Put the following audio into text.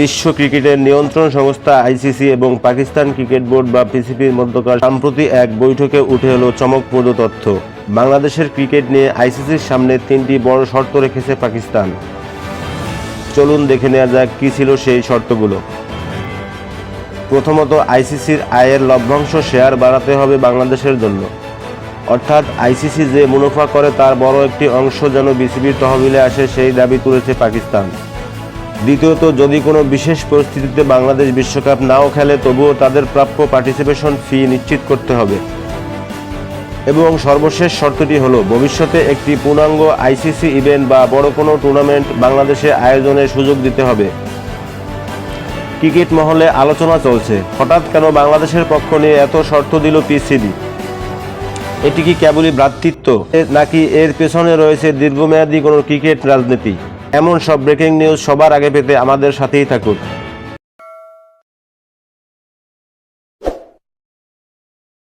বিশ্ব ক্রিকেটের নিয়ন্ত্রণ সংস্থা আইসিসি এবং পাকিস্তান ক্রিকেট বোর্ড বা পিসিপির মধ্যকার সম্প্রতি এক বৈঠকে উঠে এলো চমকপ্রদ তথ্য। বাংলাদেশের ক্রিকেট নিয়ে আইসিসির সামনে তিনটি বড় শর্ত রেখেছে পাকিস্তান। চলুন দেখে নেওয়া যাক কী ছিল সেই শর্তগুলো। প্রথমত, আইসিসির আয়ের লভ্যাংশ শেয়ার বাড়াতে হবে বাংলাদেশের জন্য। অর্থাৎ আইসিসি যে মুনাফা করে তার বড় একটি অংশ যেন বিসিবির তহবিলে আসে সেই দাবি তুলেছে পাকিস্তান। দ্বিতীয়ত, যদি কোনো বিশেষ পরিস্থিতিতে বাংলাদেশ বিশ্বকাপ নাও খেলে, তবুও তাদের প্রাপ্য পার্টিসিপেশন ফি নিশ্চিত করতে হবে। এবং সর্বশেষ শর্তটি হলো, ভবিষ্যতে একটি পূর্ণাঙ্গ আইসিসি ইভেন্ট বা বড় কোনো টুর্নামেন্ট বাংলাদেশে আয়োজনের সুযোগ দিতে হবে। ক্রিকেট মহলে আলোচনা চলছে। হঠাৎ কেন বাংলাদেশের পক্ষ নিয়ে এত শর্ত দিল পিসিবি এটি কি কেবলই ভ্রাতৃত্ব? নাকি এর পেছনে রয়েছে দীর্ঘমেয়াদী কোনো ক্রিকেট রাজনীতি? এমন সব ব্রেকিং নিউজ সবার আগে পেতে আমাদের সাথেই থাকুন।